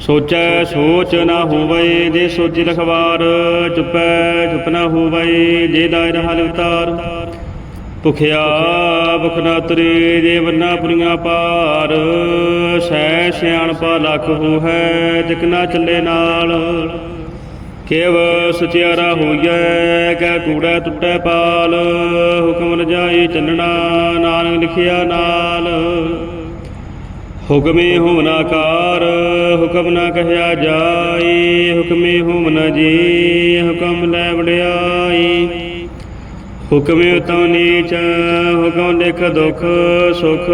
ਸੋਚੈ ਸੋਚ ਨਾ ਹੋਵੇ ਜੇ ਸੋਚੀ ਲਖਵਾਰ, ਚੁੱਪੈ ਚੁੱਪ ਨਾ ਹੋਵੇ ਜੇ ਦਾਇਰ ਹਾਲ ਉਤਾਰ। ਭੁਖਿਆ ਭੁਖ ਨਾ ਤਰੇ ਜੇ ਵੰਨਾ ਪੁਰੀਆਂ ਪਾਰ, ਸਹਿ ਸਿਆਣਪਾ ਲਖ ਹੋ ਹੈ ਨਾ ਚੱਲੇ ਨਾਲ। ਕੇਵ ਸੁਚਿਆਰਾ ਹੋਈਐ, ਕੈ ਕੂੜਾ ਟੁੱਟੈ ਪਾਲ, ਹੁਕਮ ਰਜਾਈ ਚੱਲਣਾ ਨਾਨਕ ਲਿਖਿਆ ਨਾਲ। ਹੁਕਮੇ ਹੋਮਨਾ ਆਕਾਰ, ਹੁਕਮ ਨਾ ਕਹਿਆ ਜਾਈ ਹੁਕਮੇ ਹੋਮਨਾ ਜੀ ਹੁਕਮ ਲੈ ਵਡਿਆਈ। ਹੁਕਮੇ ਉਤਮ ਨੀਚ, ਹੁਕਮ ਲਿਖ ਦੁਖ, ਸੁਖ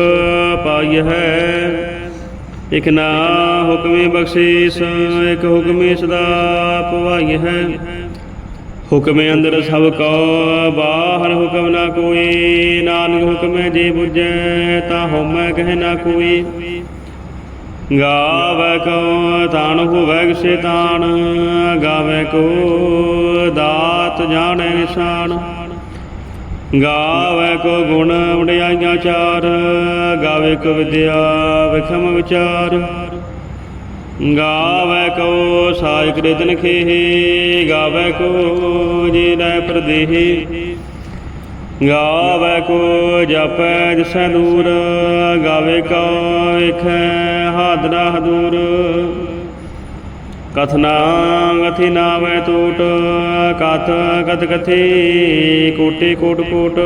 ਪਾਈ ਹੈ। ਇਕ ਨਾ ਹੁਕਮੇ ਬਖਸ਼ੀਸ, ਇਕ ਹੁਕਮੇ ਸਦਾ ਪਵਾਈ ਹੈ। ਹੁਕਮੇ ਅੰਦਰ ਸਭ ਕੋ ਬਾਹਰ ਹੁਕਮ ਨਾ ਕੋਈ, ਨਾਨਕ ਹੁਕਮੇ ਜੇ ਬੁਝੈ ਤਾ ਹਉਮੈ ਕਹਿ ਨਾ ਕੋਈ। ਗਾਵੇ ਕੋ ਤਾਣ ਹੋਵੇ ਕਿਸੇ ਤਾਣ, ਗਾਵੇ ਕੋ ਦਾਤ ਜਾਣੇ ਨਿਸ਼ਾਨ। ਗਾਵੇ ਕੋ ਗੁਣ ਵਡਿਆਈਆਂ ਚਾਰ, ਗਾਵੇ ਕੋ ਵਿਦਿਆ ਵਿਖਮ ਵਿਚਾਰ। ਗਾਵੇ ਕੋ ਸਾਇਕ ਰਿਦਨ ਖੇਹ ਗਾਵੇ ਕੋ ਜੀ ਲੈ ਪ੍ਰਦੇਹ। ਗਾਵੇ ਕੋ ਜਪੈ ਜਿਸੈ ਦੂਰ, ਗਾਵੇ ਕੋ ਵੇਖੈ ਹਾਦਰਾ ਹਦੂਰ ਕਥਨਾ ਗਥੀ ਨਾਵੇ ਟੂਟ ਕਥ ਕਥ ਕਥੀ, ਕੋਟੇ ਕੋਟ ਕੋਟ।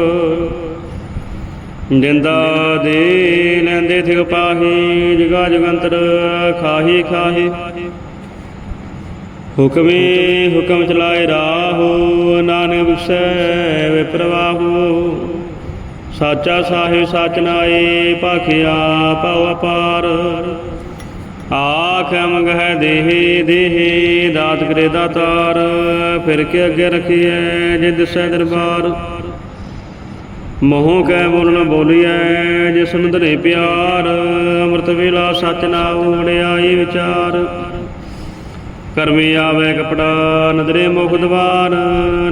ਜਿੰਦਾ ਦੇ ਲੈਂਦੇ ਥਿਗ ਪਾਹੀ, ਜਗਾ ਜਗੰਤਰ ਖਾਹੀ ਖਾਹੀ। ਹੁਕਮੇ ਹੁਕਮ ਚਲਾਏ ਰਾਹੋ, ਨਾਨਕ ਵਿਸੈ ਵਿਪਰਵਾਹੋ। ਸਾਚਾ ਸਾਹਿਬ ਸਚ ਨਾਏ ਭਾਖਿਆ ਪਾਉ ਅਪਾਰ। ਆਖ ਮੰਗਹਿ ਦੇਹ ਦੇਹ, ਦਾਤ ਕਰੇ ਦਾਤਾਰ। ਫਿਰ ਕੇ ਅੱਗੇ ਰਖੀਐ ਜਿੰਦ ਸੈ ਦਰਬਾਰ। ਮੋਹ ਕੈ ਬੋਲਣ ਬੋਲੀਐ ਜਿਸ ਨੂੰ ਧਰੇ ਪਿਆਰ, ਅੰਮ੍ਰਿਤ ਵੇਲਾ ਸਚ ਨਾ ਵਡਿਆਈ ਵਿਚਾਰ। ਕਰਮੀ ਆਵੇ ਕਪੜਾ, ਨਦਰੇ ਮੁਖ ਦਵਾਰ,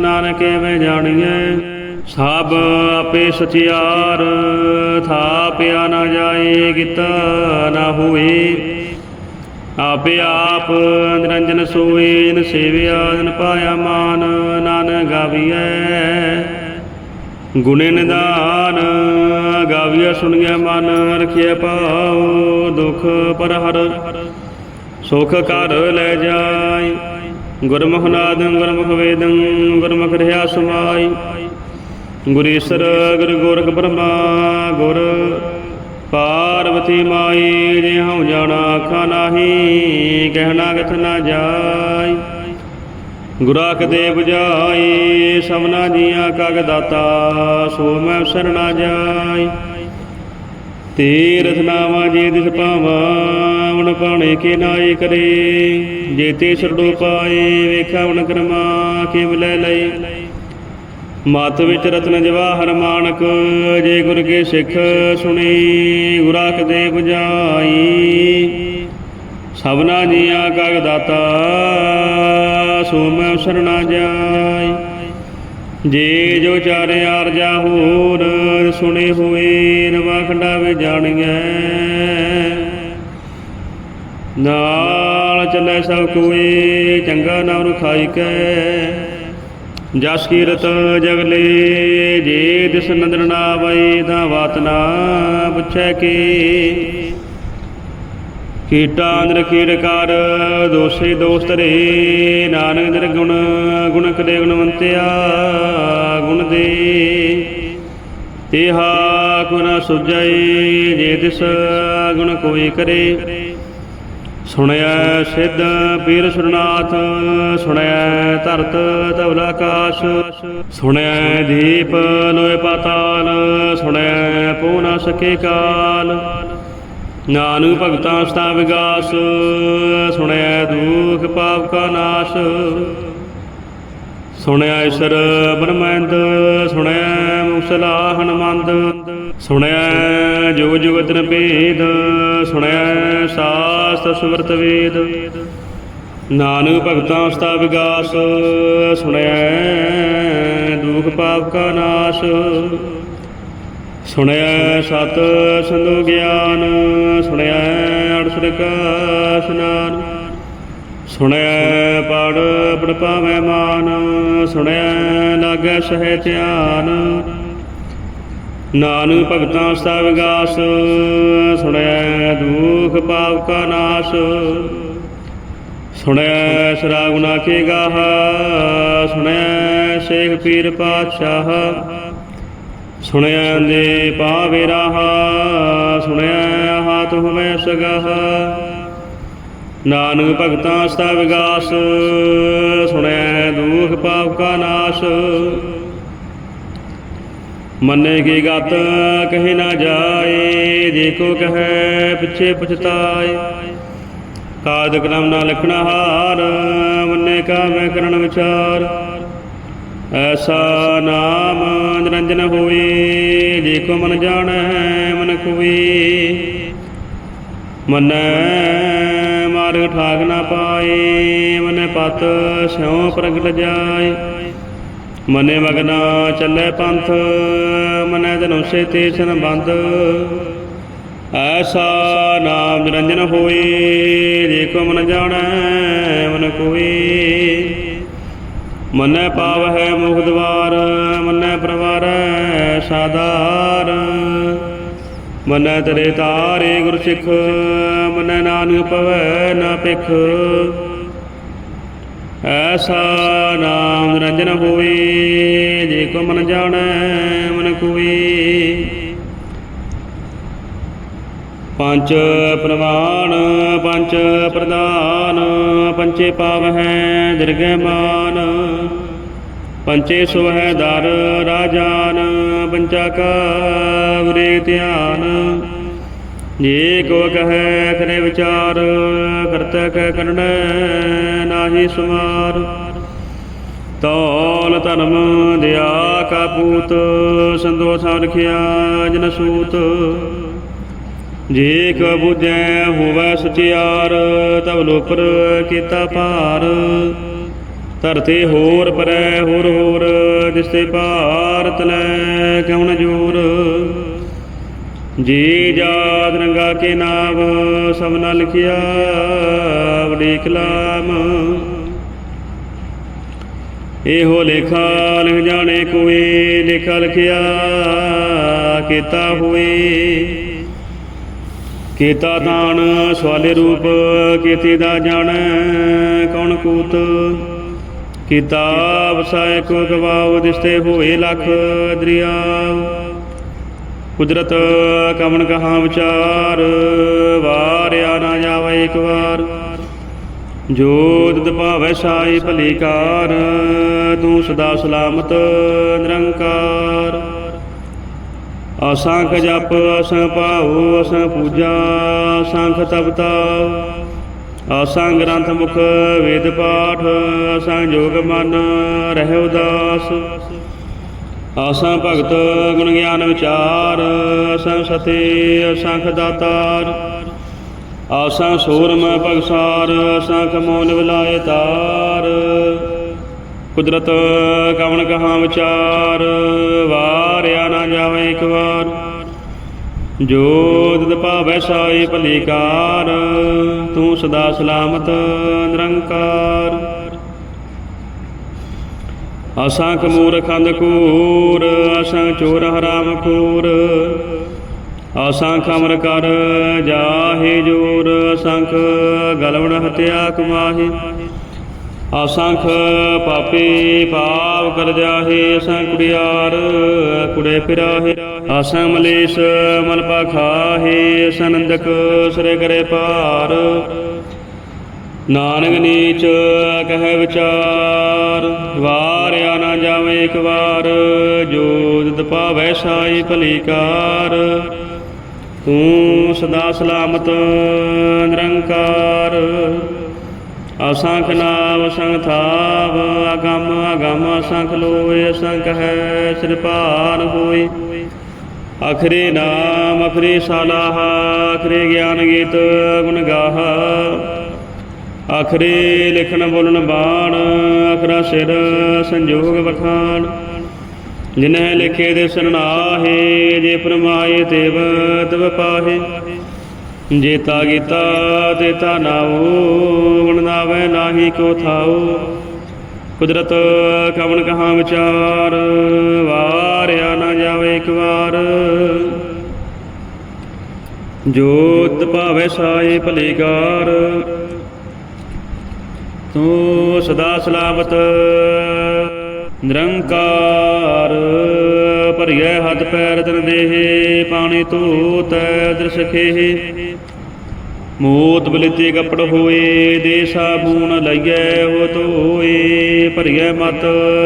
ਨਾਨਕ ਐਵੇਂ ਜਾਣੀਐ, ਸਭ ਆਪੇ ਸਚਿਆਰ। ਥਾਪਿਆ ਨਾ ਜਾਏ ਕੀਤਾ ਨਾ ਹੋਏ। ਆਪੇ ਆਪ ਨਿਰੰਜਨ ਸੋਏ, ਨ ਸੇਵਿਆ ਜਨ ਪਾਇਆ ਮਾਨ, ਨਾਨਕ ਗਾਵੀਐ। ਗੁਣੇ ਨਿਦਾਨ, ਗਾਵੀਐ, ਸੁਣੀਐ, ਮਨ ਰਖਿਐ, ਪਾਉ ਦੁਖ ਪਰ ਹਰ ਸੁਖ ਕਰ ਲੈ ਜਾਈ, ਗੁਰਮੁਖ ਨਾਦੰ, ਗੁਰਮੁਖ ਵੇਦੰ, ਗੁਰਮੁਖ ਰਹਾ ਸਮਾਈ। ਗੁਰੀਸਰ ਗੁਰ ਗੋਰਖ ਬ੍ਰਹਮਾ, ਗੁਰ ਪਾਰਵਤੀ ਮਾਈ ਜੇ ਹਉ ਜਾਣਾ ਆਖਾ ਨਾਹੀ, ਕਹਿਣਾ ਕਥ ਨਾ ਜਾਈ। ਗੁਰਾਖ ਦੇ 부ਜਾਈ, ਸਭਨਾ ਜੀਆਂ ਕਗ ਦਾਤਾ, ਸੋ ਮੈਂ ਸਰਣਾ ਜਾਈ। ਤੀਰਥ ਨਾਵਾ ਜੇ ਦਿਸ ਪਾਵਾਂ ਉਨ ਪਾਣੇ ਕੇ ਨਾਏ ਕਰੇ। ਜੇ ਤੇ ਸਰਡੋ ਪਾਏ ਵੇਖਾ ਹੁਣ ਕਰਮਾ ਕੇ ਮਿਲੈ ਲਈ। ਮਤ ਵਿੱਚ ਰਤਨ ਜਵਾਹਰ ਮਾਨਕ, ਜੇ ਗੁਰ ਕੇ ਸਿੱਖ ਸੁਣੀ ਗੁਰਾਖ ਦੇ 부ਜਾਈ। ਸਭਨਾ ਜੀਆਂ ਕਗ ਦਾਤਾ ਸੋ ਮੈਂ ਸਰਣਾ ਜਾਈ ਜੇ ਜੋ ਚਾਰੇ ਆਰਜਾ ਹੋਰ, ਸੁਣੇ ਹੋਏ ਨਵਾ ਖੰਡਾ ਵੇ ਜਾਣੀਐ। ਨਾਲ ਚੱਲੇ ਸਭ ਕੋਏ, ਚੰਗਾ ਨਾਮ ਖਾਈ ਕੈ। ਜਸ ਕੀਰਤ ਜਗਲੇ ਜੇ ਦਿਸ ਨਦਰ ਨਾ ਵਈ ਤਾਂ ਬਾਤ ਨਾ ਪੁੱਛੈ ਕੀ। ਕੀਟਾ ਅੰਦਰ ਕੀੜ ਦੋਸੇ ਦੋਸਤ ਰੇ, ਨਾਨਕ ਦਰ ਗੁਣ ਗੁਣ ਕਦੇ ਗੁਣਵੰਤਿਆ, ਗੁਣ ਦੇ। ਤੇਹਾ ਗੁਣ ਸੁਜੈ ਜੇ ਤਿਸ ਗੁਣ ਕੋਈ ਕਰੇ। ਸੁਣਿਆ ਸਿੱਧ ਪੀਰ ਸੁਰਨਾਥ ਸੁਣਿਆ ਧਰਤ ਧਵਲ ਆਕਾਸ਼। ਸੁਣਿਆ ਦੀਪ ਲੋਏ ਪਾਤਾਲ ਸੁਣਿਆ ਪੂਨਾ ਸਕੇ ਕਾਲ। ਨਾਨਕ ਭਗਤਾਂ ਸਤਾ ਵਿਗਾਸ, ਸੁਣਿਆ ਦੁਖ ਪਾਪ ਕਾ ਨਾਸ਼। ਸੁਣਿਆ ਈਸ਼ਰ ਬ੍ਰਹਮੰਦ, ਸੁਣਿਆ ਮੁਸਲਾ ਹਨਮੰਦ। ਸੁਣਿਆ ਜੁਗ ਜੁਗ ਤਨ ਭੇਦ, ਸੁਣਿਆ ਸਾਸਤ ਸੁਵਰਤ ਵੇਦ। ਨਾਨਕ ਭਗਤਾਂ ਸਤਾ ਵਿਗਾਸ, ਸੁਣਿਆ ਦੁਖ ਪਾਪ ਕਾ ਨਾਸ਼। ਸੁਣਿਆ ਸਤ ਸੰਦੋ ਗਿਆਨ, ਸੁਣਿਆ ਅੜਸਰ ਕਾ ਇਸ਼ਨਾਨ। ਸੁਣਿਆ ਪੜ ਪੜ ਪਾਵੇਂ ਮਾਨ, ਸੁਣਿਆ ਲਾਗੈ ਸਹਿ ਧਿਆਨ। ਨਾਨਕ ਭਗਤਾਂ ਸਤਾ ਵਿਗਾਸ ਸੁਣਿਆ ਦੁਖ ਪਾਪ ਕਾ ਨਾਸ਼। ਸੁਣਿਆ ਸਰਾ ਗੁਨਾ ਕੇ ਗਾਹ, ਸੁਣਿਆ ਸੇਖ ਪੀਰ ਪਾਤਸ਼ਾਹ। ਸੁਣਿਆ ਦੇ ਪਾਵੇ ਰਾਹ, ਸੁਣਿਆ ਹਾਥ ਹੋਵੇ ਸਗਾਹ। ਨਾਨਕ ਭਗਤਾਂ ਸਤਾ ਵਿਗਾਸ, ਸੁਣਿਆ ਦੁਖ ਪਾਪ ਕਾ ਨਾਸ਼। ਮੰਨੇ ਕੀ ਗਤ ਕਹੇ ਨਾ ਜਾਏ, ਦੇਖੋ ਕਹੈ ਪਿਛੇ ਪਛਤਾਏ। ਕਾਦ ਕਲਮ ਨਾ ਲਖਣਾ ਹਾਰ, ਮੰਨੇ ਕਾ ਮੈਂ ਕਰਨ ਵਿਚਾਰ। ਐਸਾ ਨਾਮ ਨਿਰੰਜਨ ਹੋਏ ਦੇਖੋ ਮਨ ਜਾਣੈ, ਮਨ ਕੋਈ ਮਨੈ ਮਾਰਗ ਠਾਗ ਨਾ ਪਾਏ, ਮਨੈ ਪਤ ਸਿਉ ਪ੍ਰਗਟ ਜਾਏ। ਮਨੇ ਮਗਨਾ ਚੱਲੇ ਪੰਥ, ਮਨੈ ਧਨੁਸੇ ਤੇਸਨ ਬੰਦ ਐਸਾ ਨਾਮ ਨਿਰੰਜਨ ਹੋਏ ਦੇਖੋ ਮਨ ਜਾਣੈ, ਮਨ ਕੋਈ ਮਨੈ ਪਾਵਹਿ ਮੁਖ ਦਵਾਰ, ਮਨੈ ਪ੍ਰਵਾਰੈ ਸਾਧਾਰ। ਮਨੈ ਤਰੇ ਤਾਰੇ ਗੁਰ ਸਿੱਖ, ਮਨੈ ਨਾਨਕ ਪਵੈ ਨਾ ਪਿਖ ਐਸਾ ਨਾਮ ਰੰਜਨ ਹੋਏ ਜੇ ਕੋ ਮਨ ਜਾਣੈ, ਮਨ ਕੋਈ ਪੰਜ ਪ੍ਰਮਾਣ ਪੰਜ ਪ੍ਰਦਾਨ ਪੰਚੇ ਪਾਵ ਹੈ ਮਾਨ ਪੰਚੇ ਸੁਹੈ ਦਰ ਰਾਜਾਨ ਪੰਚਾ ਕਾ ਗੁਰੇ ਧਿਆਨ। ਜੇ ਕੋ ਕਹੈ ਕਰੇ ਵਿਚਾਰ, ਕਰਤਾ ਕੈ ਨਾਹੀ ਸੁਮਾਰ। ਤੌਲ ਧਰਮ ਦਿਆ ਕਾ ਪੂਤ ਸੰਦੋਖਾ ਰਖਿਆ ਜਨ ਸੂਤ। ਜੇ ਕੋ ਬੁਝੈ ਹੋਵੈ ਸੁਚਿਆਰ ਤਬ ਲੋਪਰ ਕੀਤਾ ਭਾਰ। ਧਰਤੇ ਹੋਰ ਪਰੈ ਹੋਰ ਹੋਰ, ਜਿਸਤੇ ਭਾਰਤ ਲੈ ਕਉਣ ਜੂਰ? ਜੀ ਜਾਤ ਰੰਗਾ ਕੇ ਨਾਮ, ਸਭ ਨਾਲ ਲਿਖਿਆ ਵਡੀ ਕਲਾਮ ਇਹੋ ਲੇਖਾ ਲਿਖ ਜਾਣੇ ਕੋਈ ਲਿਖਾ ਲਿਖਿਆ ਕੀਤਾ ਹੋਏ। ਕੀਤਾ ਦਾਨ ਸਵਾਲੇ ਰੂਪ, ਕੀਤੀ ਦਾ ਜਾਣ ਕੌਣ ਕੂਤ? ਕੀਤਾ ਵਸਾਇ ਕੋ ਗਵਾਉ ਦਿਸਤੇ ਹੋਏ ਲਖ ਦਰਿਆਵ ਕੁਦਰਤ ਕਮਨ ਕਹਾ ਵਿਚਾਰ? ਵਾਰਿਆ ਨਾ ਜਾਵੇ ਇੱਕ ਵਾਰ। ਜੋਤ ਤਿਤ ਭਾਵੈ ਸਾਈ ਭਲੀ ਕਾਰ, ਤੂੰ ਸਦਾ ਸਲਾਮਤ ਨਿਰੰਕਾਰ। ਅਸੰਖ ਜਪ ਅਸੰਖ ਭਾਉ ਅਸੰਖ ਪੂਜਾ ਅਸੰਖ ਤਪਤਾ। ਅਸੰਖ ਗ੍ਰੰਥ ਮੁਖ, ਵੇਦ ਪਾਠ ਅਸੰਖ ਜੋਗ ਮਨ, ਰਹਿ ਉਦਾਸ। ਆਸਾਂ ਭਗਤ, ਗੁਣ ਗਿਆਨ ਵਿਚਾਰ ਅਸਾਂ ਸਤੇ ਅਸੰਖ ਦਾਤਾਰ। ਆਸਾਂ ਸੂਰਮ ਭਗਸਾਰ ਅਸੰਖ ਮੋਨ ਵਿਲਾਇ ਤਾਰ। ਕੁਦਰਤ ਕਵਣ ਕਹਾ ਵਿਚਾਰ, ਵਾਰਿਆ ਨਾ ਜਾਵੇ ਇੱਕ ਵਾਰ। ਜੋ ਤਿਤ ਭਾਵੈ ਸਾਈ ਭਲੀ ਤੂੰ ਸਦਾ ਸਲਾਮਤ ਨਿਰੰਕਾਰ। ਅਸੰਖ ਮੂਰਖੰਦ ਕੂਰ ਅਸੰਖ ਚੋਰ ਹਰਾਮ ਖੂਰ ਅਸੰਖ ਅਮਰ ਕਰ ਜਾਹੇ ਜੋਰ ਅਸੰਖ ਗਲਵਣ ਹਤਿਆ ਕਮਾਹੀ। ਅਸੰਖ ਪਾਪੀ ਪਾਪ ਕਰ ਜਾਹੇ, ਅਸੰਖ ਕੁੜਿਆਰ ਕੁੜੇ ਫਿਰਾਹੇ। ਅਸੰਖ ਮਲੇਸ਼ ਮਲ ਪਖਾਹੇ, ਅਸਨੰਦਕ ਸਰੇ ਕਰੇ ਪਾਰ ਨਾਨਕ ਨੀਚ ਕਹਿ ਵਿਚਾਰ, ਵਾਰਿਆ ਨਾ ਜਾਵੇ ਇੱਕ ਵਾਰ, ਜੋ ਤਿਤ ਸਾਈ ਭਲੀਕਾਰ ਤੂੰ ਸਦਾ ਸਲਾਮਤ ਨਿਰੰਕਾਰ। ਅਸੰਖ ਨਾਮ ਸੰਗ ਥਾਵ, ਅਗੰਮ ਅਗੰਮ ਅਸੰਖ ਲੋਏ, ਅਸੰਖ ਹੈ ਸਿਰ ਭਾਰ ਹੋਈ ਅਖਰੇ ਨਾਮ, ਅਖਰੇ ਸਾਲਾਹ, ਅਖਰੇ ਗਿਆਨ ਗੀਤ, ਗੁਣ ਗਾਹ। ਅਖਰੇ ਲਿਖਣ, ਬੋਲਣ, ਬਾਣ, ਅਖਰਾ ਸਿਰ, ਸੰਜੋਗ ਵਖਾਣ। ਜਿਨਹਿ ਲਿਖੇ ਦੇ ਸਰਨਾਹੇ ਜੇ ਫਰਮਾਏ ਤੇਵ, ਤਵ ਪਾਹੇ। ਜੇਤਾ ਗੀਤਾ ਤੇਤਾ ਨਾਉ ਗੁਣ ਨਾਵੇ ਨਾਹੀ ਕੋ ਥਾਉ ਕੁਦਰਤ ਕਵਨ ਕਹਾ ਵਿਚਾਰ, ਵਾਰਿਆ ਨਾ ਜਾਵੇ ਇੱਕ ਵਾਰ। ਜੋਤ ਭਾਵੇ ਸਾਏ ਭਲੇਕਾਰ ਤੂੰ ਸਦਾ ਸਲਾਮਤ, ਨਿਰੰਕਾਰ। ਭਰੀਐ ਹੱਥ ਪੈਰ ਤਨ ਦੇਹ, ਪਾਣੀ ਧੋਤੈ ਦ੍ਰਿਸ਼ ਖੇਹ। ਮੂਤ ਬਲਿਤੇ ਕਪੜ ਹੋਏ ਦੇ ਸਾਬੂਨ ਲਈਐ ਹੋ ਧੋਏ, ਭਰੀਐ ਮਤ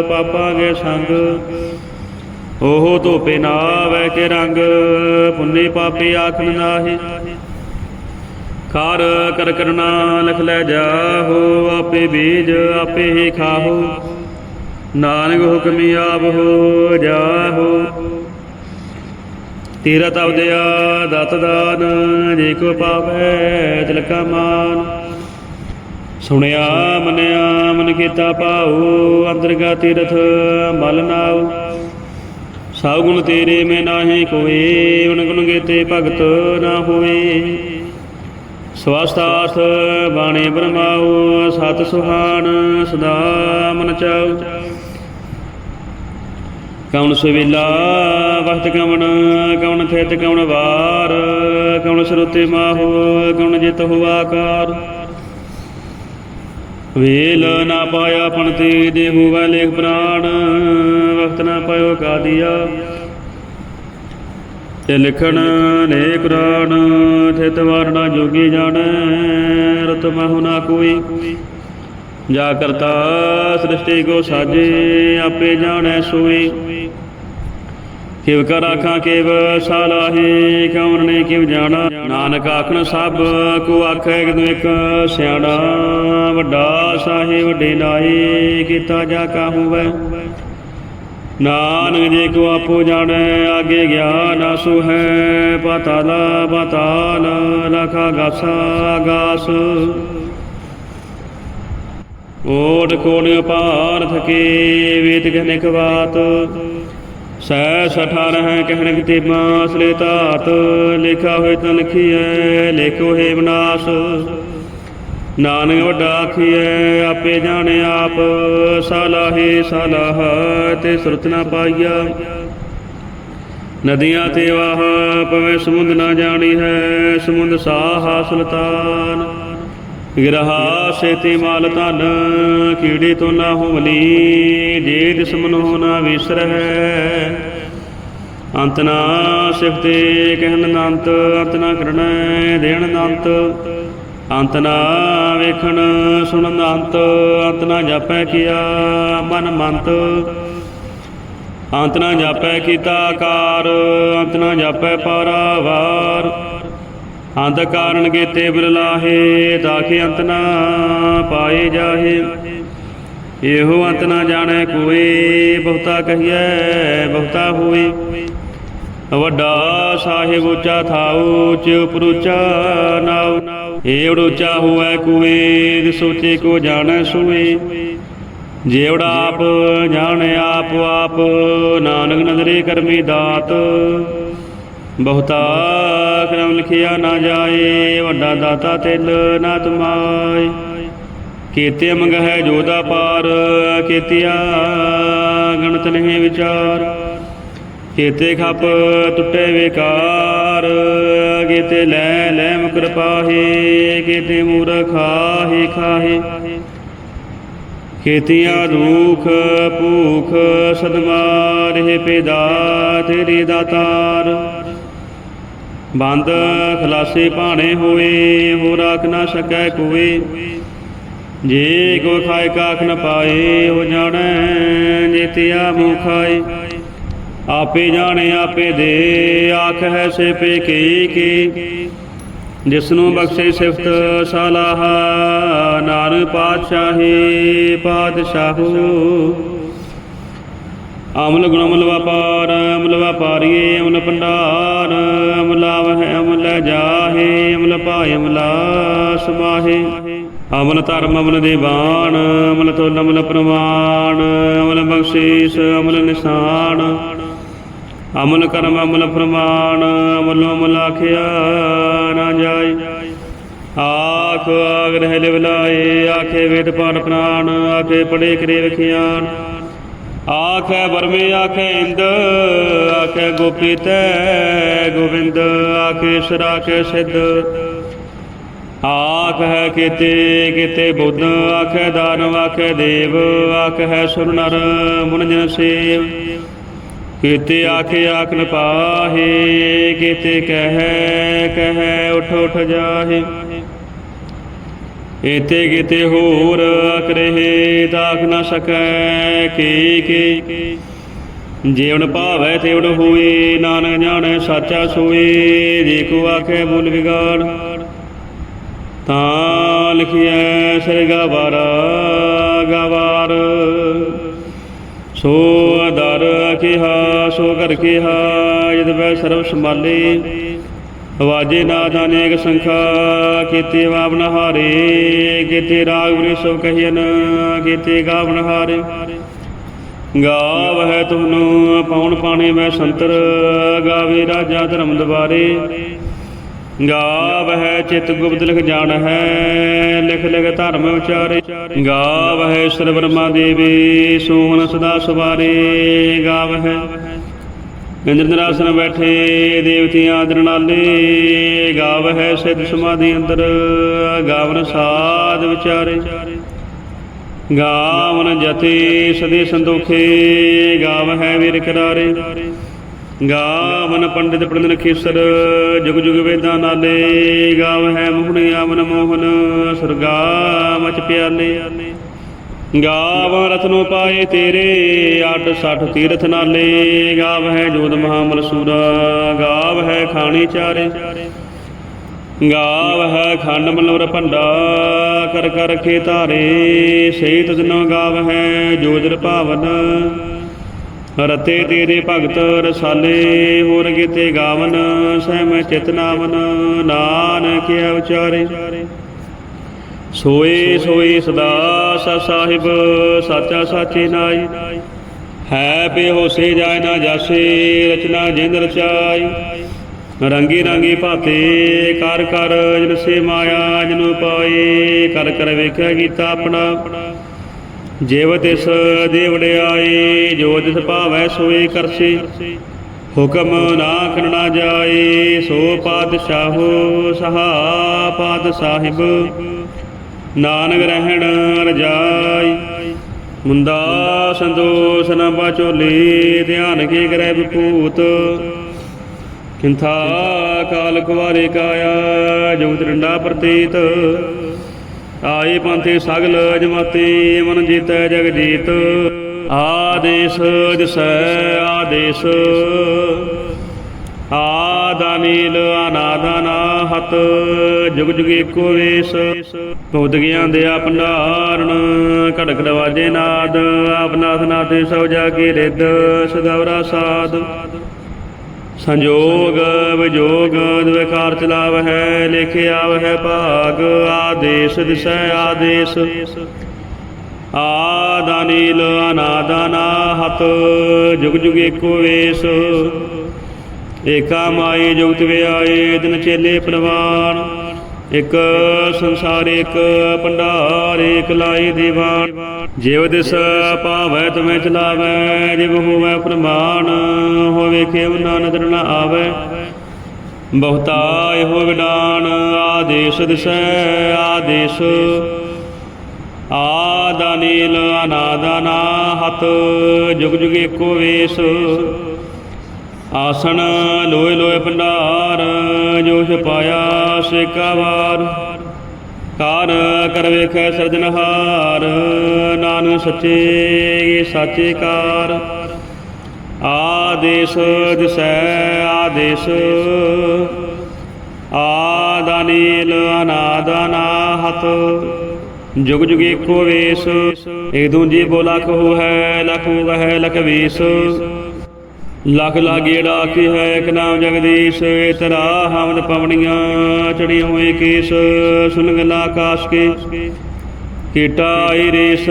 ਪਾਪਾ ਕੇ ਸੰਗ। ਉਹ ਧੋਪੇ ਨਾਵੈ ਕੇ ਰੰਗ, ਪੁੰਨੇ ਪਾਪੇ ਆਖਣ ਨਾਹੀ। ਕਰ ਕਰ ਕਰਨਾ ਲਖ ਲੈ ਜਾਹੋ, ਆਪੇ ਬੀਜ ਆਪੇ ਹੀ ਖਾਹੋ। ਨਾਨਕ ਹੁਕਮੀ ਆਪ ਹੋ ਜਾਹੋ। ਤੇਰਾ ਤਵਦਿਆ ਦਤ ਦਾਨ, ਜੇ ਕੋ ਪਾਵੈ ਤਿਲਕਾ ਮਾਨ। ਸੁਣਿਆ, ਮਨਿਆ, ਮਨ ਕੀਤਾ ਪਾਉ ਅੰਦਰਗਾ ਤੀਰਥ ਮਲ ਨਾਉ। ਸਭ ਗੁਣ ਤੇਰੇ ਮੈਂ ਨਾਹੀ ਕੋਏ, ਉਨ ਗੁਣ ਗੇਤੇ ਭਗਤ ਨਾ ਹੋਏ। ਸਵਸਤਾਸ ਬਾਣੇ ਬਰਮਾਉ, ਸਤ ਸੁਹਾਣ ਸਦਾ ਮਨ ਚਾਉ। ਕੌਣ ਸੁਵੇਲਾ ਵਖਤ ਕਵਣ ਕੌਣ ਥਿਤ ਕੌਣ ਵਾਰ ਕੌਣ ਸਰੂਤੇ ਮਾਹੋ ਕੌਣ ਜਿਤ ਹੁਆਕਾਰ ਵੇਲ ਨਾ ਪਾਇਆ ਪਣਤੇ ਦੇ ਹੋਵਾ ਪ੍ਰਾਣ ਵਖਤ ਨਾ ਪਾਇਓ ਕਾਦੀਆ। ਤੇ ਲਿਖਣ ਨੇ ਕੁਰਾਨ, ਥਿਤ ਵਾਰਣਾ ਜੋਗੀ ਜਾਣੈ, ਰਤ ਮਹੁ ਨਾ ਕੋਈ। ਜਾ ਕਰਤਾ ਸ੍ਰਿਸ਼ਟੀ ਕੋ ਸਾਜੇ, ਆਪੇ ਜਾਣੈ ਸੋਈ। ਕਿਵ ਕਰ ਆਖਾਂ, ਕਿਵ ਸਾਲਾਹੀ ਕੌਣ ਨੇ ਕਿਵ ਜਾਣਾ? ਨਾਨਕ ਆਖਣ, ਸਭ ਕੋ ਆਖੈ ਕਿਦੁ ਇੱਕ ਸਿਆਣਾ। ਵੱਡਾ ਸਾਹਿਬ ਵੱਡੇ ਨਾਈ ਕੀਤਾ ਜਾ ਕਾਹੂ ਵੈ ਨਾਨਕ ਜੇ ਕੋ ਆਪੋ ਜਾਣੈ, ਆਗੇ ਗਿਆਨ ਆਸੂ ਹੈ ਪਾਤਾਲਾ ਪਾਤਾਲ ਲਖਾ ਗਾਸਾ ਗਾਸ। ਓਟ ਕੋਣ ਅਪਾਰ ਥਕੇ ਵੇਤ ਕਹਿਨੇ ਕਵਾਤ ਸੈ ਸਠਾ ਰਹਿ ਕਹਿਣ ਕਿਤੇ ਮਾਸਲੇ ਧਾਤ ਲਿਖਾ ਹੋਏ ਤਾਂ ਲਿਖੀਐ, ਲੇਖੋ ਹੈ ਵਿਨਾਸ਼। ਨਾਨਕ ਵੱਡਾ ਆਖੀਐ, ਆਪੇ ਜਾਣੇ ਆਪ ਸਾਲਾਹੇ ਸਾਲਾਹ ਤੇ ਸੁਰਤ ਨਾ ਪਾਈਆ। ਨਦੀਆਂ ਤੇ ਵਾਹ ਪਵੇ ਸਮੁੰਦ ਨਾ ਜਾਣੀ ਹੈ, ਸਮੁੰਦ ਸਾਹ ਸੁਲਤਾਨ ਗ੍ਰਹਾ ਸੇਤੀ ਮਾਲ ਧਨ, ਕੀੜੇ ਤੋਂ ਨਾ ਹੋਵਲੀ ਜੇ ਤਿਸ ਮਨੋ ਨਾ ਵਿਸਰਹਿ। ਅੰਤ ਨਾ ਸਿਫਤੇ ਕਹਿਣ ਨੰਤ ਅੰਤ ਨਾ ਕਰਣੈ ਦੇਣ ਨੰਤ ਅੰਤ ਨਾ ਵੇਖਣ ਸੁਣਨ ਅੰਤ ਅੰਤ ਨਾ ਜਾਪੈ ਕੀਆ ਮਨ ਮੰਤ। ਅੰਤ ਨਾ ਜਾਪੈ ਕੀਤਾ ਆਕਾਰ, ਅੰਤ ਨਾ ਜਾਪੈ ਪਾਰਾਵਾਰ। ਅੰਤ ਕਾਰਨ ਕੀਤੇ ਬਿਰਲਾਹੇ ਤਾਕੇ ਅੰਤ ਨਾ ਪਾਏ ਜਾਹੇ। ਇਹੋ ਅੰਤ ਨਾ ਜਾਣੈ ਕੋਈ ਬਹੁਤਾ ਕਹੀਐ, ਬਹੁਤਾ ਹੋਈ ਵੱਡਾ ਸਾਹਿਬ ਉੱਚਾ ਥਾਉ, ਚ ਉਪਰੂਚਾ ਨਾਉ। ਏਵੜ ਉੱਚਾ ਹੋਐ ਕੋਈ ਸੋਚੇ ਕੋ ਜਾਣੈ ਸੋਈ ਜੇਵੜਾ ਆਪ, ਜਾਣੈ ਆਪ ਆਪ, ਨਾਨਕ ਨਦਰੇ ਕਰਮੀ ਦਾਤ। ਬਹੁਤਾ ਕਰਮ ਲਿਖਿਆ ਨਾ ਜਾਏ, ਵੱਡਾ ਦਾਤਾ ਤਿਲ ਨਾ ਤੁਮਾਏ। ਕੀਤੇ ਮੰਗ ਹੈ ਜੋਦਾ ਪਾਰ ਕੀਤਿਆ ਗਣਤ ਨਹੀਂ ਵਿਚਾਰ। ਕੀਤੇ ਖੱਪ ਟੁੱਟੇ ਵਿਕਾਰ ਕੀਤੇ ਲੈ ਲੈ ਮੁਕਰ ਪਾਹੇ ਕੀਤੇ ਮੂਰਖ ਖਾਹੇ ਖਾਹੇ। ਕੀਤਿਆ ਦੁਖ, ਭੂਖ ਸਦਮਾਰੇ ਪੈਦਾ ਤੇਰੀ ਦਾਤਾਰ। ਬੰਦ ਖਲਾਸੇ ਭਾਣੇ ਹੋਏ ਹੋ ਰਾਖ ਨਾ ਸਕੈ ਕੋਈ ਜੇ ਕੋ ਖਾਏ ਕਾਖ ਨ ਪਾਏ, ਹੋ ਜਾਣੈ ਜੇਤਿਆ ਮੂੰਹ ਖਾਏ ਆਪੇ ਜਾਣੇ, ਆਪੇ ਦੇ, ਆਖ ਹੈ ਸੇ ਪੇ ਕੀ ਕੀ। ਜਿਸ ਨੂੰ ਬਖਸ਼ੇ ਸਿਫਤ ਸਲਾਹ, ਨਾਨਕ ਪਾਤਸ਼ਾਹੀ ਪਾਤਸ਼ਾਹੂ। ਅਮਲ ਗੁਣ ਅਮਲ ਵਪਾਰ, ਅਮਲ ਵਪਾਰੀਏ ਅਮਲ ਭੰਡਾਰ ਅਮਲਾਵ ਹੈ ਅਮਲ ਜਾਹੇ, ਅਮਲ ਭਾਇ, ਅਮਲਾ ਸਮਾਹੇ ਅਮਲ ਧਰਮ, ਅਮਲ ਦੇਵਾਨ, ਅਮਲ ਤੋਲ, ਅਮਲ ਪ੍ਰਮਾਣ ਅਮਲ ਬਖਸ਼ੀਸ, ਅਮਲ ਨਿਸ਼ਾਨ। ਅਮਲ ਕਰਮ, ਅਮਲ ਪ੍ਰਮਾਣ ਅਮਲ ਅਮਲ ਆਖਿਆ ਨਾ ਜਾਏ। ਆਖ ਆਗ੍ਰਹਿ ਲਿਵਲਾਏ ਆਖੇ ਵੇਦ ਪਾਠ ਪ੍ਰਾਣ ਆਖੇ ਪੜੇ ਕਰੇ ਵਿਖਿਆਨ। ਆਖੇ ਵਰਮੇ, ਆਖੇ ਇੰਦ, ਆਖੇ ਗੋਪੀ ਤੈ ਗੋਬਿੰਦ ਆਖੇ ਸਰਾ ਕੇ ਸਿੱਧ। ਆਖ ਹੈ ਕੀਤੇ ਕੀਤੇ ਬੁੱਧ, ਆਖੇ ਦਾਨਵ ਆਖੇ ਦੇਵ, ਆਖ ਹੈ ਸੁਰ ਨਰ, ਮੁਨ ਜਨ ਸੇਵ। ਕੀਤੇ ਆਖੇ ਆਖਨ ਨ ਪਾਹੇ, ਕੀਤੇ ਕਹਿ, ਕਹੈ, ਉਠ ਉਠ ਜਾਹੇ। ਏਤੇ ਕਿਤੇ ਹੋਰ ਕਰਹਿ ਤਾਖ ਨ ਸਕੈ ਕੀ ਕੀ। ਜੀਵਨ ਭਾਵੈ ਤੇਵੜ ਹੋਏ, ਨਾਨਕ ਜਾਣੈ ਸਾਚਾ ਸੋਏ, ਜੇ ਕੋ ਆਖੇ ਬੁਲ ਵਿਗਾੜ, ਤਾਂ ਲਿਖਿਐ ਸਰਗਾ ਬਾਰਾ ਗਵਾਰ। ਸੋ ਅਦਰ ਕਿਹਾ ਸੋ ਕਰ ਕਿਹਾ ਜਦ ਬੈ ਸਰਬ ਸੰਭਾਲੇ। ਵਾਜੇ ਨਾਥ ਅਨੇਕ ਸੰਖਾ, ਕੀਤੇ ਵਾਵਨ ਹਾਰੇ, ਕੀਤੇ ਰਾਗ ਬ੍ਰਿ ਸਭ ਕਹੀਨ ਕੀਤੇ ਗਾਵਨ ਹਾਰੇ। ਗਾਵ ਹੈ ਤੁਮਨੂੰ ਪਉਣ ਪਾਣੇ ਮੈਂ ਸੰਤਰ, ਗਾਵੇ ਰਾਜਾ ਧਰਮ ਦਵਾਰੇ। ਗਾਵ ਹੈ ਚਿਤ ਗੁਪਤ ਲਿਖ ਜਾਣ ਹੈ ਲਿਖ ਲਿਖ ਧਰਮ ਵਿਚਾਰੇ ਗਾਵ ਹੈ ਸਰਵਰਮਾ ਦੇਵੀ, ਸੋਹਣ ਸਦਾ ਸਵਾਰੇ। ਗਾਵ ਹੈ ਇੰਦਰ ਨਿਰਾਸਨ ਬੈਠੇ ਦੇਵਤਿਆਂ ਦਰਨਾਲੇ ਗਾਵ ਹੈ ਸਿੱਧ ਸਮਾਧੀ ਅੰਦਰ, ਗਾਵਨ ਸਾਧ ਵਿਚਾਰੇ। ਗਾਵਨ ਜਤੇ ਸਦੇ ਸੰਦੋਖੇ ਗਾਵ ਹੈ ਵੀਰ ਕਰਾਰੇ। ਗਾਵਨ ਪੰਡਿਤ ਪੰਡਿਤ ਖੇਸਰ, ਜੁਗ ਜੁਗ ਵੇਦਾਂ ਨਾਲੇ। ਗਾਵ ਹੈ ਮੋਹਣੀ ਆਮਨ ਮੋਹਨ ਸੁਰਗਾ ਮਚ ਪਿਆਲੇ। ਗਾਵ ਰਤਨੋ ਪਾਏ ਤੇਰੇ ਅੱਡ ਸੱਠ ਤੀਰਥ ਨਾਲੇ। ਗਾਵ ਹੈ ਜੋਤ ਮਹਾਮਲ ਸੂਰਾ ਗਾਵ ਹੈ ਖਾਣੀ ਚਾਰੇ। ਗਾਵ ਹੈ ਖੰਡ ਮਨੋਰ ਭੰਡਾ, ਕਰ ਕਰ ਰਖੇ ਧਾਰੇ। ਸਹੀ ਤਜਨੋ ਗਾਵ ਹੈ ਜੋਜਰ ਭਾਵਨ। ਰਤੇ ਤੇਰੇ ਭਗਤ ਰਸਾਲੇ, ਹੋਰ ਕੀਤੇ ਗਾਵਨ ਸਹਿ ਚਿਤ ਨਾਮਨ ਨਾਨਕ ਉਚਾਰੇ। ਸੋਏ ਸੋਏ ਸਦਾ ਸਾ ਸਾਹਿਬ, ਸਾਚਾ ਸਾਚੇ ਨਾਈ। ਹੈ ਬੇਹੋਸੇ ਜਾਇ ਨਾ ਜਾਸੇ, ਰਚਨਾ ਜਿੰਦ ਰਚਾਈ। ਰੰਗੀ ਰੰਗੀ ਭਾਤੇ, ਕਰ ਕਰ ਜਨ ਮਾਇਆ ਜਨੁ ਪਾਏ। ਕਰ ਕਰ ਵੇਖਿਆ ਕੀਤਾ ਆਪਣਾ। ਜਿਵ ਤਿਸ ਦੇਵੜਿਆਏ ਜੋ ਤਿਸ ਭਾਵੈ ਸੋਏ ਕਰਸੇ। ਹੁਕਮ ਨਾ ਕਰਨਾ ਜਾਏ, ਸੋ ਪਾਤਸ਼ਾਹੋ ਸਹਾ ਪਾਤ ਸਾਹਿਬ। ਨਾਨਕ ਰਹਿਣ ਰਜਾਈ। ਮੁੰਦਾ ਸੰਦੋਸ ਨਾ ਬਾਚੋਲੇ ਧਿਆਨ ਕੇ ਕਰੈ ਵਿਭੂਤ ਕਿੰਥਾ ਕਾਲ ਕੁਵਾਰੇ ਕਾਇਆ ਜੋ ਤਰੰਡਾ ਪ੍ਰਤੀਤ। ਆਏ ਪੰਥੇ ਸਗਲ ਜਮਾਤੇ, ਮਨ ਜੀਤੈ ਜਗ ਜੀਤ ਆਦੇਸ਼ ਦਿਸੈ ਆਦੇਸ਼। ਆਦਾਨੀਲ ਅਨਾਦਾਨਾ ਜੁਗ ਜੁਗ ਏਕੋ ਵੇਸ। ਭਉਤ ਗਿਆਨ ਦੇ ਆਪ ਘੜਕ ਦਵਾਜੇ ਨਾਦ, ਆਪ ਨਾਥ ਸਭ ਜਾ ਕੇ ਰਿੱਧ ਸਦਵਰਾ ਸਾਧ। ਸੰਜੋਗ, ਵਿਜੋਗ ਦਵੇਕਾਰ ਚਲਾਵ ਹੈ ਲਿਖਿ ਆਵ ਹੈ ਭਾਗ, ਆਦੇਸ਼ ਦਿਸੈ ਆਦੇਸ਼। ਆਦਾਨੀਲ ਅਨਾਦਾਨਾ ਹਤ ਜੁਗ ਜੁਗ ਏਕੋ ਵੇਸ। ਏਕਾ ਮਾਏ ਜੁਗਤ ਵਿਆਏ, ਦਿਨ ਚੇਲੇ ਪ੍ਰਵਾਨ ਇਕ ਸੰਸਾਰ ਇਕ ਭੰਡਾਰ, ਇਕ ਲਾਈ ਦੀਵਾਨ। ਜਿਵ ਦਿਸ ਪਾਵੈ ਤੁਮੈ ਚਲਾਵੈ, ਜਿਵ ਹੋਵੈ ਪ੍ਰਮਾਣ, ਹੋਵੇ ਕੇਵ ਨਾ ਨ ਆਵੈ। ਬਹੁਤਾ ਇਹੋ ਵਿਡਾਨ, ਆਦੇਸ਼ ਦਿਸੈ, ਆਦੇਸ਼। ਆਦਾਨੀਲ ਅਨਾਦਾਨਾ ਹਤ ਜੁਗ ਜੁਗ ਏਕੋ ਵੇਸ। ਆਸਣ ਲੋਏ ਲੋਏ ਭੰਡਾਰ, ਜੋ ਛਪਾਇਆ ਸੇਕਾ ਵਾਰ ਕਾਰ ਕਰ ਵੇਖੈ ਸਰਜਨਹਾਰ ਨਾਨਕ ਸੱਚੇ ਸਾਚੇ ਕਾਰ। ਆਦੇਸ਼ ਦਿਸੈ ਆਦੇਸ਼ ਆਦਾਨੀਲ ਅਨਾਦਨਾਹਤ ਜੁਗ ਜੁਗ ਏਕੋ ਵੇਸ ਏਕ ਦੂਜੀ ਬੋਲਾ ਕਹੂ ਹੈ ਲਖੂ ਵਹਿ ਲਖ ਲਖ ਲਾਗੇੜਾ ਕੀ ਹੈ ਇੱਕ ਨਾਮ ਜਗਦੀਸ਼ ਏ ਤਰਾ ਹਮਦ ਪਵਣੀਆਂ ਚੜੀਆਂ ਹੋਏ ਕੇਸ ਸੁਨ ਗਲਾ ਆਕਾਸ਼ ਕੇ। ਕੀਟਾ ਆਈ ਰੇਸ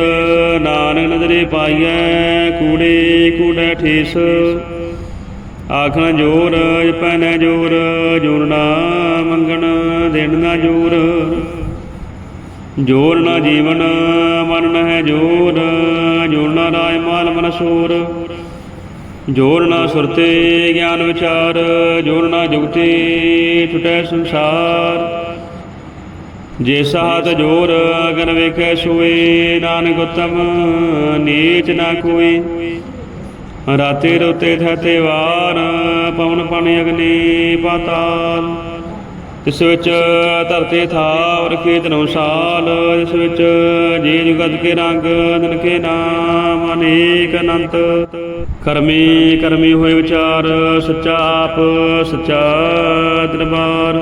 ਨਾਨਕ ਨਦਰੇ ਪਾਈਐ, ਕੂੜੇ ਕੂੜੇ ਠੇਸ। ਆਖਣ ਜੋਰ, ਜਪੈਨੈ ਜੋਰ ਜੋਰ ਨਾ ਮੰਗਣ ਦੇਣ ਨਾ ਜੋਰ। ਜੋਰ ਨਾ ਜੀਵਨ, ਮਨ ਨ ਹੈ ਜੋਰ ਜੋਰ ਨਾ ਰਾਜ ਮਾਲ ਮਨ ਸੂਰ। ਜੋਰ ਨਾ ਸੁਰਤੇ ਗਿਆਨ ਵਿਚਾਰ, ਜੋਰ ਨਾ ਜੁਗਤੇ ਛੁਟੈ ਸੰਸਾਰ। ਜੇ ਸਾਧ ਜੋਰ ਅਗਨ ਵੇਖੈ ਸੋਏ, ਨਾਨਕ ਉਤਮ ਨੀਚ ਨਾ ਕੋਈ। ਰਾਤੇ ਰੋਤੇ ਥਤੇ ਵਾਰ, ਪਵਨ ਪਾਣੀ ਅਗਨੀ ਪਾਤਾਲ। ਇਸ ਵਿੱਚ ਧਰਤੇ ਥਾਵ ਰਖੇ ਤਨੋ ਇਸ ਵਿੱਚ ਜੀ ਜੁਗਤ ਕੇ ਰੰਗ ਦਿਨ ਕੇ ਨਾਮ ਅਨੇਕ ਅਨੰਤ। ਕਰਮੀ ਕਰਮੀ ਹੋਏ ਵਿਚਾਰ, ਸੱਚਾ ਆਪ, ਸੱਚਾ ਦਰਬਾਰ।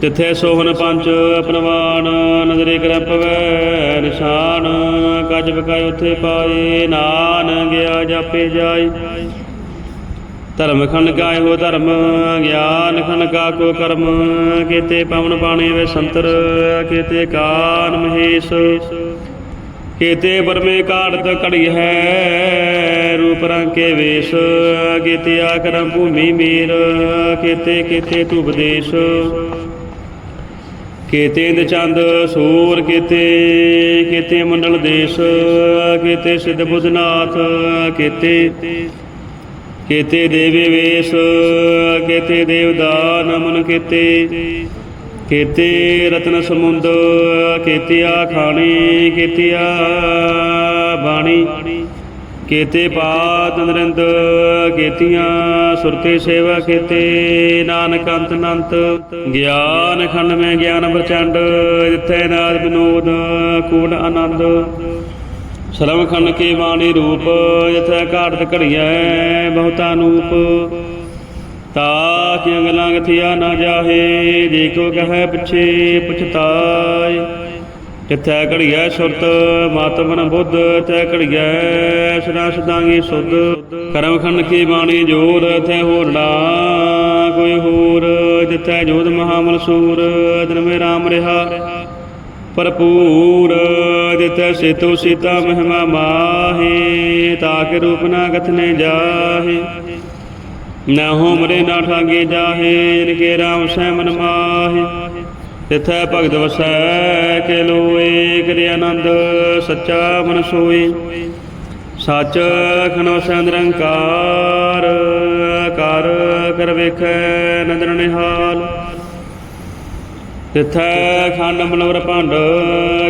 ਤਿੱਥੇ ਸੋਹਨ ਪੰਜ ਪ੍ਰਵਾਨ ਨਜ਼ਰੇ ਕਰਮ ਪਵੈ ਨਿਸ਼ਾਨ। ਕਜ ਬਕਾਇ ਉਥੇ ਪਾਏ ਨਾਨ ਗਿਆ ਜਾਪੇ ਜਾਈ ਧਰਮ ਖੰਡ ਕਾਇ ਧਰਮ, ਗਿਆਨ ਖੰਡ ਕੋ ਕਰਮ। ਕੀਤੇ ਪਵਨ ਪਾਣੀ ਵੇ ਸੰਤਰ, ਕੀਤੇ ਕਾਨ ਮਹੇਸ਼। ਕੀਤੇ ਬਰਮੇ ਕਾੜਤ ਘੜੀ ਹੈ, ਰੂਪ ਰੰਗ ਕੇ ਵੇਸ਼। ਕੀਤੇ ਆਕਰਮ ਭੂਮੀ ਮੀਰ, ਕੀਤੇ ਕੀਤੇ ਤੂ ਉਪਦੇਸ਼ ਕੀਤੇ ਇੰਦ ਚੰਦ ਸੂਰ ਕੀਤੇ ਕੀਤੇ ਮੰਡਲ ਦੇਸ਼। ਕੀਤੇ ਸਿੱਧ ਬੁੱਧਨਾਥ ਕੀਤੇ ਕੀਤੇ ਦੇਵੇ ਵੇਸ, ਕੀਤੇ ਦੇਵਦਾਨ ਮਨ ਕੀਤੇ। ਕੀਤੇ ਰਤਨ ਸਮੁੰਦ, ਕੀਤਿਆ ਖਾਣੀ, ਕੀਤਿਆ ਬਾਣੀ। ਕੀਤੇ ਪਾਤ ਨਰਿੰਦ, ਕੀਤੀਆਂ ਸੁਰਤੇ ਸੇਵਾ ਕੀਤੇ। ਨਾਨਕ ਅੰਤ ਨੰਤ ਗਿਆਨ ਖੰਡ ਮੈਂ ਗਿਆਨ ਪ੍ਰਚੰਡ, ਜਿੱਥੇ ਨਾਦ ਬਿਨੋਦ ਕੂੜ ਆਨੰਦ। ਸਰਮ ਖੰਡ ਕੀ ਬਾਣੀ ਰੂਪ, ਜਿੱਥੇ ਘਾਟ ਘੜੀਐ ਬਹੁਤਾ ਨੂਪ। ਤਾ ਕਿ ਅਗਲਾਂ ਗਥਿਆ ਨਾ ਜਾਹੇ, ਜੇ ਕੋ ਕਹੈ ਪਿਛੇ ਪਛਤਾਏ। ਕਿਥੈ ਘੜੀਐ ਸੁਰਤ, ਮਾਤਮਨ ਬੁੱਧ ਤੈ ਘੜੀਐ ਸਦਾ ਸਦਾਂਗੀ ਸੁਧ। ਕਰਮ ਖੰਡ ਕੀ ਬਾਣੀ ਜੋਰ ਤੈ ਹੋਰੜਾ ਕੋਈ ਹੋਰ। ਜਿਥੈ ਜੋਤ ਮਹਾ ਮਨਸੂਰ ਦਿਨ ਮੇ ਰਾਮ ਰਹਾ। ਭਰਪੂਰ ਜਿਤੈ ਸੇਤੋ ਸੀਤਾ ਮਹਿਮਾ ਮਾਹੇ ਤਾਕੇ ਰੂਪ ਨਾ ਕਥਨੇ ਜਾਹੇ। ਨਾ ਹੋਮਰੇ ਨਾ ਠਾਗੇ ਜਾਹੇ, ਜਿਨ ਕੇ ਰਾਮ ਸੈ ਮਨ ਮਾਹੇ। ਤਿਥੈ ਭਗਤ ਵਸੈ ਕੇ ਲੋਏ ਕਰਿ ਆਨੰਦ ਸੱਚਾ ਮਨ ਸੋਈ ਸੱਚ ਖਨੋ ਸੰਦਰੰਕਾਰ ਕਰ ਕਰ ਵੇਖੈ ਨਦਰ ਨਿਹਾਲ। ਤਿਥੈ ਖੰਡ ਮਨਵਰ ਭੰਡ,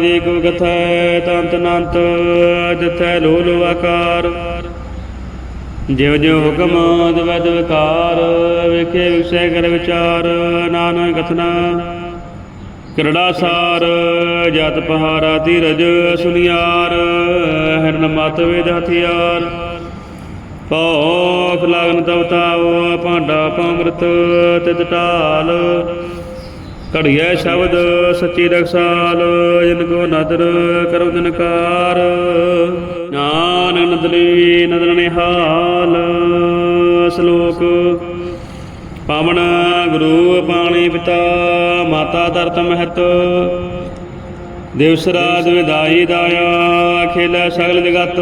ਜੇ ਕੋ ਕਥੈ ਤੰਤ ਨੰਤ, ਜਿਥੈ ਲੋ ਲੋ ਆਕਾਰ। ਜਿਵ ਜਿਵ ਹੁਕਮ ਦਵੈ ਦਵਕਾਰ ਵੇਖੇ ਵਿਸੈ ਕਰ ਵਿਚਾਰ, ਨਾਨਕ ਕਥਨਾ। ਕਰੜਾ ਸਾਰ, ਜਤ ਪਹਾਰਾ ਧੀਰਜ ਸੁਨਿਆਰ, ਹਿਰਨ ਮਤ ਵੇਦ ਹਥਿਆਰ। ਪੌਖ ਲਗਨ ਤਵਤਾਓ ਭਾਂਡਾ ਪੰਮ੍ਰਿਤ ਤਿਤ ਢਾਲ। ਘੜੀਐ ਸ਼ਬਦ ਸੱਚੀ ਰਖਸਾਲ, ਜਿਨ ਕੋ ਨਦਰ ਕਰਮ ਦਿਨਕਾਰ ਨਾਨ ਨਦਲੀ ਨਦਰ ਨਿਹਾਲ, ਸ਼ਲੋਕ। ਪਾਵਨ ਗੁਰੂ ਪਾਣੀ ਪਿਤਾ, ਮਾਤਾ ਧਰਤ ਮਹਤ। ਦਿਵਸ ਰਾਤ ਵਿਦਾਈ ਦਾਇਆ ਖੇਲਾ ਸਗਲ ਜਗਤ।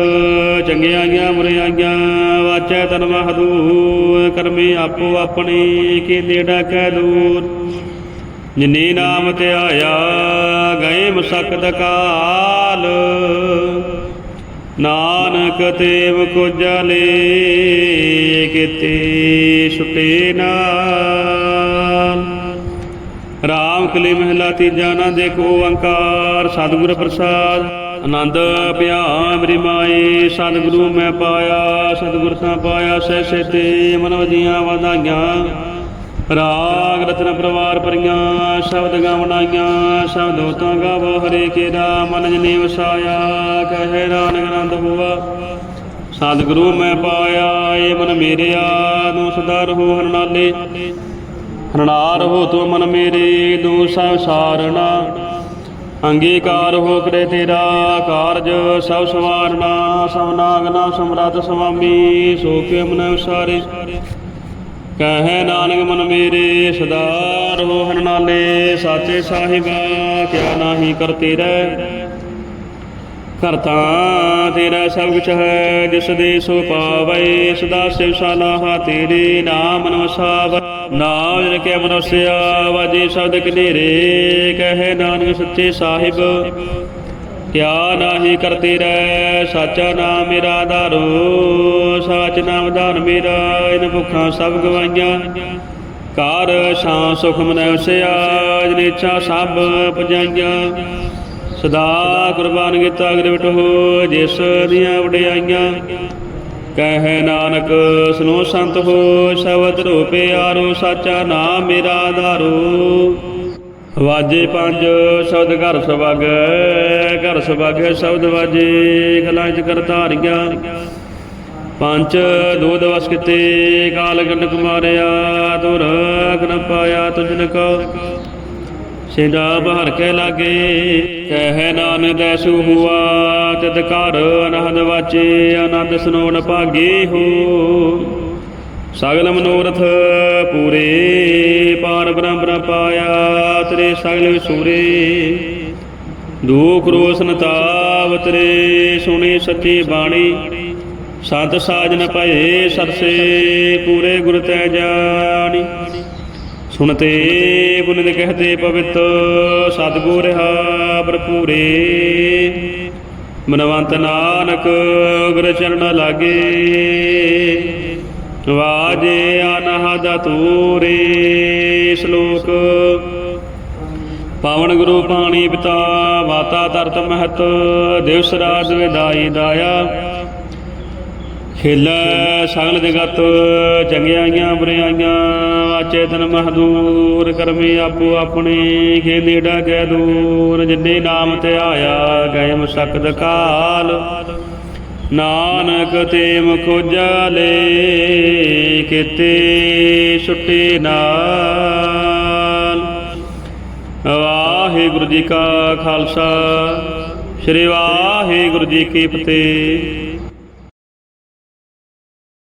ਚੰਗੀਆਂ ਗਿਆ ਮੁਰਿਆਈਆਂ ਵਾਚੈ ਤਨ ਮਹਦੂ ਕਰਮੀ ਆਪੋ ਆਪਣੀ ਕੀ ਨੇੜਾ ਕਹਿ ਦੂਰ। ਜਿਨੇ ਨਾਮ ਧਿਆਇਆ ਗਏ ਮਸਕਤ ਕਾਲ। ਨਾਨਕ ਤੇਵ ਕੋ ਜਲੇ ਕਿਤੇ ਛੁਟੇ ਨਾਲ। ਰਾਮ ਕਲੀ ਮਹਿਲਾ ਤੀਜਾ ਨਾ ਦੇਖੋ ਓੰਕਾਰ ਸਤਿਗੁਰ ਪ੍ਰਸਾਦ। ਆਨੰਦ ਪਿਆ ਮੇਰੀ ਮਾਏ ਸਤਿਗੁਰੂ ਮੈਂ ਪਾਇਆ, ਸਤਿਗੁਰ ਸਾਂ ਪਾਇਆ ਸਹਿ ਸੇਤੇ ਮਨ ਵਜੀਆਂ ਵਧਾਈਆਂ। ਰਾਗ ਰਤਨ ਪਰਵਾਰ ਪਰੀਆਂ, ਸ਼ਬਦ ਗਾਵਣਾਈਆਂ ਸ਼ਬਦ ਤਾਂ ਗਾਵੋ, ਹਰੇ ਕੇ ਦਾ ਮਨ ਜਨੇ ਵਸਾਇਆ ਕਹੇ ਨਾਨਕ ਆਨੰਦ ਹੋਆ। ਸਤਿਗੁਰੂ ਮੈਂ ਪਾਇਆ ਏ ਮਨ ਮੇਰਿਆ ਨੂੰ ਸਦਾ ਰਹੋ ਹਰਨਾਲੇ। ਹਰਨਾਰ ਹੋ ਤੂੰ ਮਨ ਮੇਰੇ ਦੂ ਸਭ ਸਾਰਣਾ ਅੰਗੀਕਾਰ ਹੋ ਕਰੇ ਤੇਰਾ ਕਾਰਜ, ਸਭ ਸਵਾਰਨਾ, ਸਭ ਨਾਗਨਾ ਸਮਰੱਥ ਸੁਆਮੀ ਸੋ ਕੇ ਮਨ ਵਿਸਾਰੇ ਕਹੈ ਨਾਨਕ ਮਨ ਮੇਰੇ, ਸਦਾ ਰਹੋ ਹਰਨਾਲੇ ਸਾਚੇ ਸਾਹਿਬਾ, ਕਿਆ ਨਾਹੀ ਕਰਤੇ ਰਹਿ ਕਰਤਾ ਤੇਰਾ ਸਭ ਕੁਛ ਹੈ, ਜਿਸ ਦੇ ਸੋ ਪਾਵੈ, ਸਦਾ ਸਿਵ ਸਲਾਹਾ ਤੇਰੇ ਨਾਮ ਨਵਸਾਵ ਨਾਮ ਜਨ ਕੇ ਮਨੁਸਿਆ ਵਾਜੇ ਸ਼ਬਦ ਕਨੇਰੇ, ਕਹੇ ਨਾਨਕ ਸੱਚੇ ਸਾਹਿਬ। ਕਿਆ ਨਾਹੀ ਕਰਤੇ ਰਹਿ, ਸਾਚਾ ਨਾਮ ਮੇਰਾ ਆਧਾਰੋ, ਸਾਚ ਨਾਮ ਦਾਨ ਮੇਰਾ, ਇਨ ਭੁੱਖਾਂ ਸਭ ਗਵਾਈਆਂ ਕਾਰ ਸ਼ਾਂ ਸੁਖ ਮਨੈ ਉਸਿਆ ਜਿਨ ਸਭ ਪਜਾਈਆਂ। ਸਦਾ ਕੁਰਬਾਨ ਕੀਤਾ ਅਗਰਵਟ ਹੋ ਜਿਸ ਦੀਆਂ ਵਡਿਆਈਆਂ। ਕਹੈ ਨਾਨਕ ਸੁਨੋ ਸੰਤ ਹੋ, ਸ਼ਬਦ ਰੂਪੇ ਆਰੋ, ਸਾਚਾ ਨਾਮ ਮੇਰਾ ਆਧਾਰੋ। ਵਾਜੇ ਪੰਜ, ਸ਼ਬਦ ਘਰ ਸਵਗ ਘਰ ਸਵਗ ਸ਼ਬਦ ਵਾਜੇ, ਗਲਾਂ ਚ ਕਰਤਾਰੀਆਂ ਪੰਜ ਦੋ ਵਸ ਕਿਤੇ, ਕਾਲ ਗੰਡਕ ਮਾਰਿਆ ਤੁਰ ਅਗਨ ਪਾਇਆ ਤੁਜਨ ਕੋ ਸਿੰਦਾ ਬਹਰ ਕੇ ਲਾਗੇ, ਕਹਿ ਨਾਨਕ ਦੈਸੂ ਹੁਆ, ਤਿਤ ਘਰ ਅਨਹਦ ਵਾਚੇ, ਆਨੰਦ ਸਨੋਣ ਭਾਗੀ ਹੋ। ਸਗਲ ਮਨੋਰਥ ਪੂਰੇ ਪਾਰ ਬ੍ਰਹਮ ਪਾਇਆ ਤੇਰੇ ਸਗਲ ਸੂਰੇ ਦੁਖ ਰੋਸਨ ਤਾਵ, ਤੇਰੇ ਸੁਣੀ ਸੱਚੀ ਬਾਣੀ। ਸੰਤ ਸਾਜਨ ਭਏ ਸਰਸੇ, ਪੂਰੇ ਗੁਰ ਤੈ ਜਾਣੀ। ਸੁਣਤੇ ਪੁਨਿਤ ਕਹਤੇ ਪਵਿੱਤ, ਸਤਿਗੁਰ ਰਹਾ ਭਰਪੂਰੇ। ਮਨਵੰਤ ਨਾਨਕ ਗੁਰ ਚਰਨ ਲਾਗੇ। ਵਾਜੇ ਅਨਹਦ ਤੂਰੇ ਸ਼ਲੋਕ। ਪਾਵਨ ਗੁਰੂ ਪਾਣੀ ਪਿਤਾ, ਮਾਤਾ ਤਰਤ ਮਹਤ, ਦਿਵਸ ਰਾਤ ਵਿਦਾਈ ਦਾਇਆ। ਖੇਲੇ ਸਗਲ ਜਗਤ, ਚੰਗਿਆਈਆਂ ਬੁਰਿਆਈਆਂ ਵਾਚੇ ਤਨ ਮਹਦੂਰ ਕਰਮੇ ਆਪੋ ਆਪਣੇ ਖੇ ਨੇੜਾ ਗੈ ਦੂਰ, ਜਿੰਨੇ ਨਾਮ ਤੇ ਆਇਆ, ਗਏ ਮਸਕਦ ਕਾਲ। ਨਾਨਕ ਤੇ ਮੁਖੋਜਾਲੇ ਕਿਤੇ ਛੁੱਟੇ ਨਾਲ। ਵਾਹਿਗੁਰੂ ਜੀ ਕਾ ਖਾਲਸਾ, ਸ੍ਰੀ ਵਾਹਿਗੁਰੂ ਜੀ ਕੀ ਫਤਿਹ।